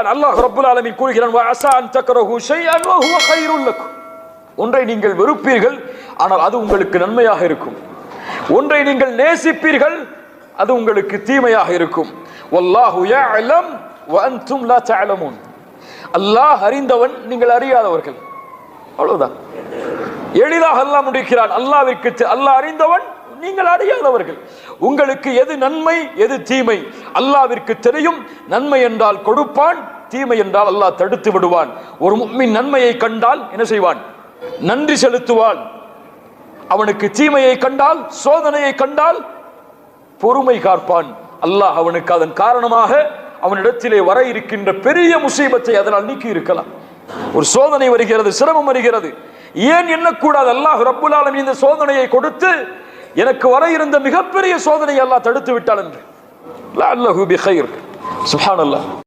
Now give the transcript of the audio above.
அல்லாஹ் ரப்புல் ஆலமின் கூறுகிறான் அசா அன் தக்ரஹு ஷைஅன் வ ஹுவ கைருல் லக்கும். ஒன்றை நீங்கள் வெறுப்பீர்கள் ஆனால் அது உங்களுக்கு நன்மையாக இருக்கும். ஒன்றை நீங்கள் நேசிப்பீர்கள் அது உங்களுக்கு தீமையாக இருக்கும். வல்லாஹு யஅலம் வ அன்தும் லா தஅலமூன். அல்லாஹ் அறிந்தவன் நீங்கள் அறியாதவர்கள். அவ்வளவுதான். எளிதாக அல்லாஹ் முடிக்கிறான் அல்லாவிற்கு அல்லாஹ் அறிந்தவன் நீங்கள் அறியாதவர்கள் உங்களுக்கு எது நன்மை எது தீமை? அல்லாவிற்கு தெரியும். நன்மை என்றால் கொடுப்பான் தீமை என்றால் அல்லாஹ் தடுத்து விடுவான். ஒரு முஃமின் நன்மையை கண்டால் என்ன செய்வான்? நன்றி செலுத்துவான். அவனுக்கு தீமையை கண்டால் சோதனையை கண்டால் பொறுமை காப்பான். அல்லாஹ் அவனுக்கு அதன் காரணமாக அவனிடத்திலே வர இருக்கின்ற பெரிய முசீபத்தை அதனால் நீக்கி இருக்கலாம். ஒரு சோதனை வருகிறது சிரமம் வருகிறது. ஏன் எண்ணக்கூடாது? அல்லாஹ் ரப்புல் ஆலமீன் இந்த சோதனையை கொடுத்து எனக்கு வர இருந்த மிகப்பெரிய சோதனையெல்லாம் தடுத்து விட்டாள் என்று. லஅல்லஹு பிகைர் சுப்ஹானல்லாஹ்